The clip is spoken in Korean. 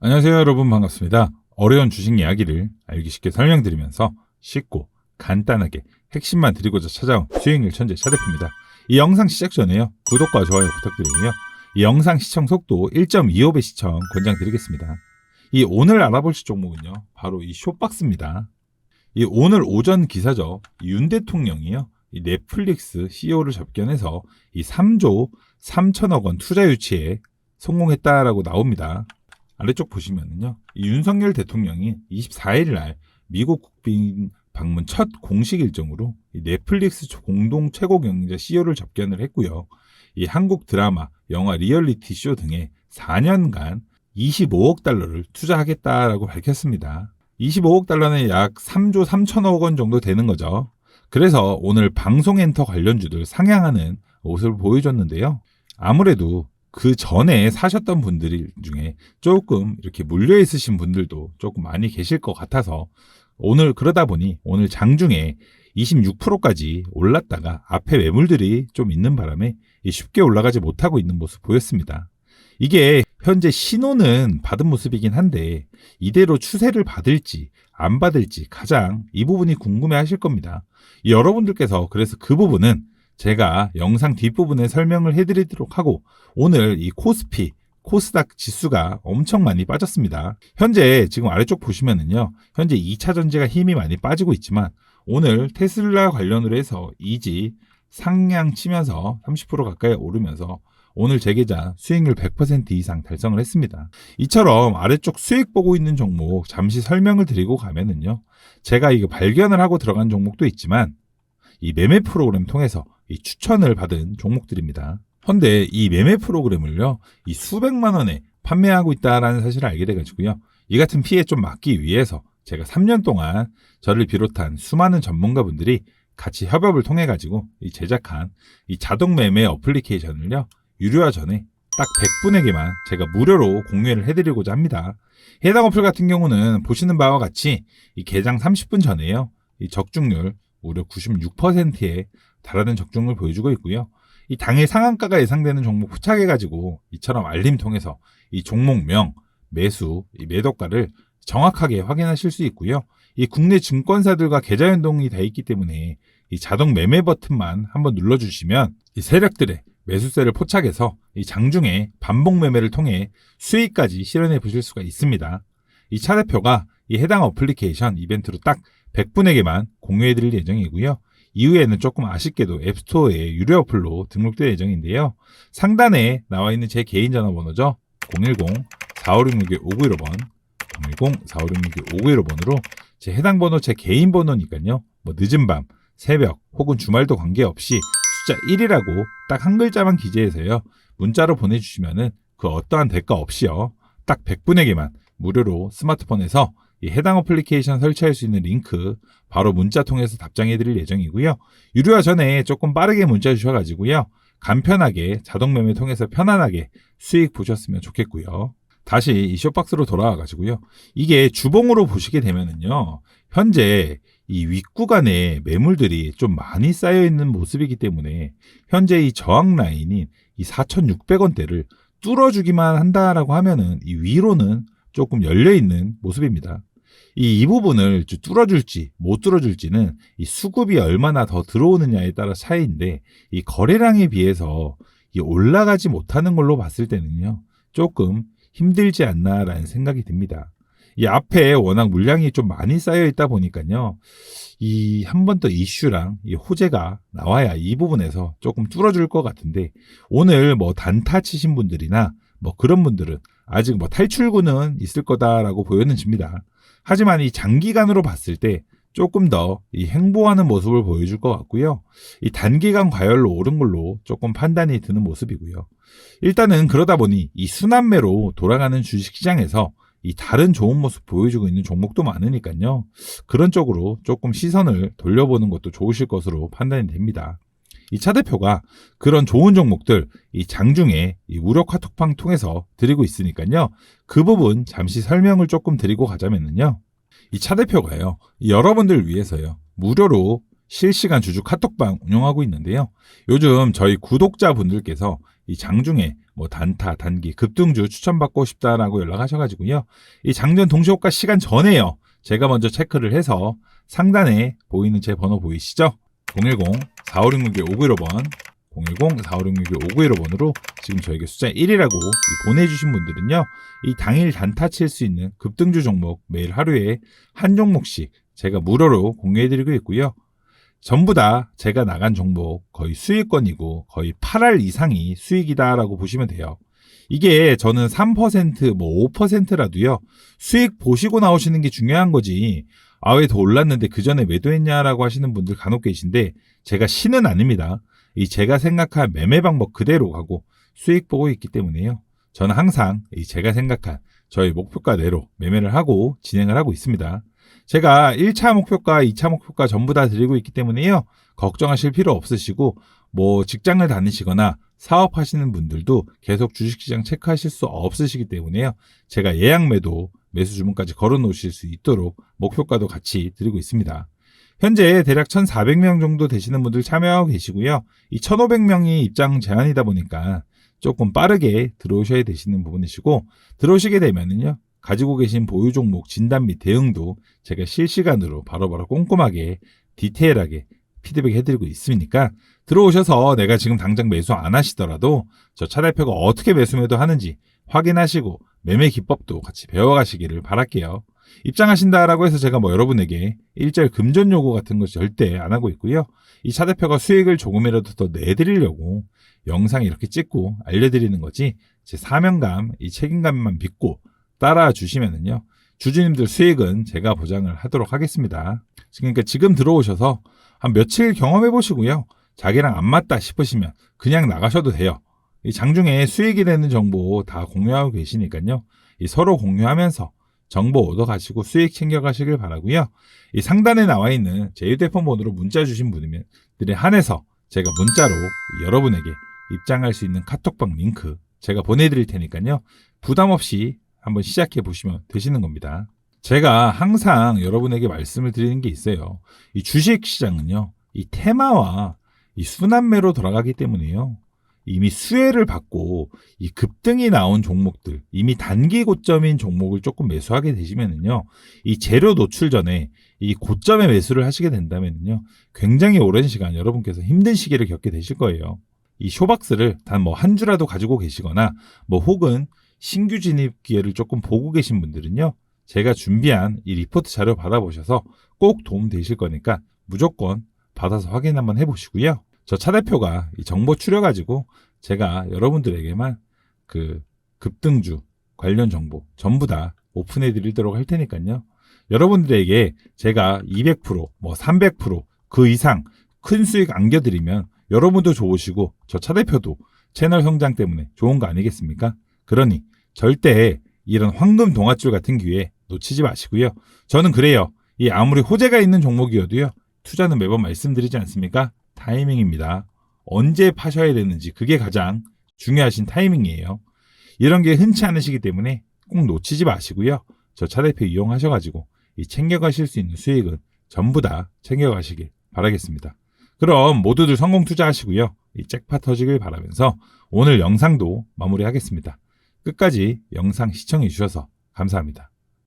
안녕하세요 여러분 반갑습니다. 어려운 주식 이야기를 알기 쉽게 설명드리면서 쉽고 간단하게 핵심만 드리고자 찾아온 수익률 천재 차 대표입니다. 이 영상 시작 전에요. 구독과 좋아요 부탁드리고요. 이 영상 시청 속도 1.25배 시청 권장드리겠습니다. 이 오늘 알아보실 종목은요. 바로 이 쇼박스입니다. 이 오늘 오전 기사죠. 윤 대통령이요. 이 넷플릭스 CEO를 접견해서 이 3조 3천억 원 투자 유치에 성공했다라고 나옵니다. 아래쪽 보시면은요. 이 윤석열 대통령이 24일 날 미국 국빈 방문 첫 공식 일정으로 이 넷플릭스 공동 최고 경영자 CEO를 접견을 했고요. 이 한국 드라마, 영화 리얼리티 쇼 등에 4년간 25억 달러를 투자하겠다라고 밝혔습니다. 25억 달러는 약 3조 3천억 원 정도 되는 거죠. 그래서 오늘 방송 엔터 관련주들 상향하는 모습을 보여줬는데요. 아무래도 그 전에 사셨던 분들 중에 조금 이렇게 물려 있으신 분들도 조금 많이 계실 것 같아서 오늘 그러다 보니 오늘 장중에 26%까지 올랐다가 앞에 매물들이 좀 있는 바람에 쉽게 올라가지 못하고 있는 모습 보였습니다. 이게 현재 신호는 받은 모습이긴 한데 이대로 추세를 받을지 안 받을지 가장 이 부분이 궁금해 하실 겁니다. 여러분들께서 그래서 그 부분은 제가 영상 뒷부분에 설명을 해드리도록 하고 오늘 이 코스피 코스닥 지수가 엄청 많이 빠졌습니다. 현재 지금 아래쪽 보시면은요. 현재 2차 전지가 힘이 많이 빠지고 있지만 오늘 테슬라 관련으로 해서 이지 상향 치면서 30% 가까이 오르면서 오늘 제 계좌 수익률 100% 이상 달성을 했습니다. 이처럼 아래쪽 수익 보고 있는 종목 잠시 설명을 드리고 가면은요. 제가 이거 발견을 하고 들어간 종목도 있지만 이 매매 프로그램 통해서 이 추천을 받은 종목들입니다. 현대 이 매매 프로그램을요, 이 수백만 원에 판매하고 있다라는 사실을 알게 돼가지고요. 이 같은 피해 좀 막기 위해서 제가 3년 동안 저를 비롯한 수많은 전문가분들이 같이 협업을 통해 가지고 이 제작한 이 자동 매매 어플리케이션을요 유료화 전에 딱 100분에게만 제가 무료로 공유를 해드리고자 합니다. 해당 어플 같은 경우는 보시는 바와 같이 이 개장 30분 전에요 이 적중률 무려 96%에 달하는 적중을 보여주고 있고요. 이 당일 상한가가 예상되는 종목 포착해 가지고 이처럼 알림 통해서 이 종목명, 매수, 이 매도가를 정확하게 확인하실 수 있고요. 이 국내 증권사들과 계좌 연동이 돼 있기 때문에 이 자동 매매 버튼만 한번 눌러주시면 이 세력들의 매수세를 포착해서 이 장중에 반복 매매를 통해 수익까지 실현해 보실 수가 있습니다. 이 차 대표가 이 해당 어플리케이션 이벤트로 딱 100분에게만 공유해 드릴 예정이고요. 이후에는 조금 아쉽게도 앱스토어에 유료 어플로 등록될 예정인데요. 상단에 나와 있는 제 개인 전화번호죠. 010-4566-5915번 010-4566-5915번으로 제 해당 번호 제 개인 번호니까요. 뭐 늦은 밤, 새벽 혹은 주말도 관계없이 숫자 1이라고 딱 한 글자만 기재해서요. 문자로 보내주시면은 그 어떠한 대가 없이요. 딱 100분에게만 무료로 스마트폰에서 이 해당 어플리케이션 설치할 수 있는 링크 바로 문자 통해서 답장해 드릴 예정이고요. 유료화 전에 조금 빠르게 문자 주셔가지고요. 간편하게 자동 매매 통해서 편안하게 수익 보셨으면 좋겠고요. 다시 이 쇼박스로 돌아와 가지고요. 이게 주봉으로 보시게 되면은요. 현재 이 윗구간에 매물들이 좀 많이 쌓여 있는 모습이기 때문에 현재 이 저항 라인인 이 4,600원대를 뚫어주기만 한다라고 하면은 이 위로는 조금 열려 있는 모습입니다. 이, 이 부분을 뚫어줄지 못 뚫어줄지는 이 수급이 얼마나 더 들어오느냐에 따라 차이인데 이 거래량에 비해서 이 올라가지 못하는 걸로 봤을 때는요 조금 힘들지 않나라는 생각이 듭니다. 이 앞에 워낙 물량이 좀 많이 쌓여 있다 보니까요. 이 한 번 더 이슈랑 이 호재가 나와야 이 부분에서 조금 뚫어줄 것 같은데 오늘 뭐 단타 치신 분들이나 뭐 그런 분들은 아직 뭐 탈출구는 있을 거다라고 보였는집니다. 하지만 이 장기간으로 봤을 때 조금 더 이 행보하는 모습을 보여줄 것 같고요. 이 단기간 과열로 오른 걸로 조금 판단이 드는 모습이고요. 일단은 그러다 보니 이 순환매로 돌아가는 주식시장에서 이 다른 좋은 모습 보여주고 있는 종목도 많으니까요. 그런 쪽으로 조금 시선을 돌려보는 것도 좋으실 것으로 판단이 됩니다. 이 차 대표가 그런 좋은 종목들 이 장중에 이 무료 카톡방 통해서 드리고 있으니까요. 그 부분 잠시 설명을 조금 드리고 가자면요. 이 차 대표가요. 여러분들 위해서요. 무료로 실시간 주주 카톡방 운영하고 있는데요. 요즘 저희 구독자분들께서 이 장중에 뭐 단타, 단기, 급등주 추천받고 싶다라고 연락하셔가지고요. 이 장전 동시호가 시간 전에요. 제가 먼저 체크를 해서 상단에 보이는 제 번호 보이시죠? 010-4566-5915번 010-4566-5915번으로 지금 저에게 숫자 1이라고 보내주신 분들은요. 이 당일 단타 칠 수 있는 급등주 종목 매일 하루에 한 종목씩 제가 무료로 공유해드리고 있고요. 전부 다 제가 나간 종목 거의 수익권이고 거의 8할 이상이 수익이다라고 보시면 돼요. 이게 저는 3%, 뭐 5%라도요. 수익 보시고 나오시는 게 중요한 거지. 아, 왜 더 올랐는데 그 전에 매도했냐라고 하시는 분들 간혹 계신데 제가 신은 아닙니다. 이 제가 생각한 매매 방법 그대로 가고 수익 보고 있기 때문에요. 저는 항상 이 제가 생각한 저희 목표가 내로 매매를 하고 진행을 하고 있습니다. 제가 1차 목표가, 2차 목표가 전부 다 드리고 있기 때문에요. 걱정하실 필요 없으시고 뭐 직장을 다니시거나 사업하시는 분들도 계속 주식시장 체크하실 수 없으시기 때문에요. 제가 예약 매도 매수 주문까지 걸어 놓으실 수 있도록 목표가도 같이 드리고 있습니다. 현재 대략 1,400명 정도 되시는 분들 참여하고 계시고요. 이 1,500명이 입장 제한이다 보니까 조금 빠르게 들어오셔야 되시는 부분이시고 들어오시게 되면은요. 가지고 계신 보유 종목 진단 및 대응도 제가 실시간으로 바로바로 꼼꼼하게 디테일하게 피드백 해드리고 있으니까 들어오셔서 내가 지금 당장 매수 안 하시더라도 저 차 대표가 어떻게 매수 매도 하는지 확인하시고 매매 기법도 같이 배워가시기를 바랄게요. 입장하신다라고 해서 제가 뭐 여러분에게 일절 금전 요구 같은 거 절대 안 하고 있고요. 이 차 대표가 수익을 조금이라도 더 내드리려고 영상 이렇게 찍고 알려드리는 거지 제 사명감, 이 책임감만 믿고 따라 주시면은요. 주주님들 수익은 제가 보장을 하도록 하겠습니다. 그러니까 지금 들어오셔서 한 며칠 경험해 보시고요. 자기랑 안 맞다 싶으시면 그냥 나가셔도 돼요. 이 장중에 수익이 되는 정보 다 공유하고 계시니까요. 이 서로 공유하면서 정보 얻어 가시고 수익 챙겨 가시길 바라고요. 이 상단에 나와 있는 제 휴대폰 번호로 문자 주신 분들에 한해서 제가 문자로 여러분에게 입장할 수 있는 카톡방 링크 제가 보내드릴 테니까요. 부담 없이 한번 시작해 보시면 되시는 겁니다. 제가 항상 여러분에게 말씀을 드리는 게 있어요. 이 주식 시장은요, 이 테마와 이 순환매로 돌아가기 때문에요. 이미 수혜를 받고 이 급등이 나온 종목들, 이미 단기 고점인 종목을 조금 매수하게 되시면은요, 이 재료 노출 전에 이 고점에 매수를 하시게 된다면요, 굉장히 오랜 시간 여러분께서 힘든 시기를 겪게 되실 거예요. 이 쇼박스를 단 뭐 한 주라도 가지고 계시거나, 뭐 혹은 신규 진입 기회를 조금 보고 계신 분들은요, 제가 준비한 이 리포트 자료 받아보셔서 꼭 도움 되실 거니까 무조건 받아서 확인 한번 해보시고요. 저 차 대표가 이 정보 추려 가지고 제가 여러분들에게만 그 급등주 관련 정보 전부 다 오픈해 드리도록 할 테니까요. 여러분들에게 제가 200%, 뭐 300%그 이상 큰 수익 안겨드리면 여러분도 좋으시고 저 차 대표도 채널 성장 때문에 좋은 거 아니겠습니까? 그러니 절대 이런 황금 동아줄 같은 기회 놓치지 마시고요. 저는 그래요. 이 아무리 호재가 있는 종목이어도요. 투자는 매번 말씀드리지 않습니까? 타이밍입니다. 언제 파셔야 되는지 그게 가장 중요하신 타이밍이에요. 이런 게 흔치 않으시기 때문에 꼭 놓치지 마시고요. 저 차대표 이용하셔가지고 이 챙겨가실 수 있는 수익은 전부 다 챙겨가시길 바라겠습니다. 그럼 모두들 성공 투자하시고요. 이 잭팟 터지길 바라면서 오늘 영상도 마무리하겠습니다. 끝까지 영상 시청해 주셔서 감사합니다.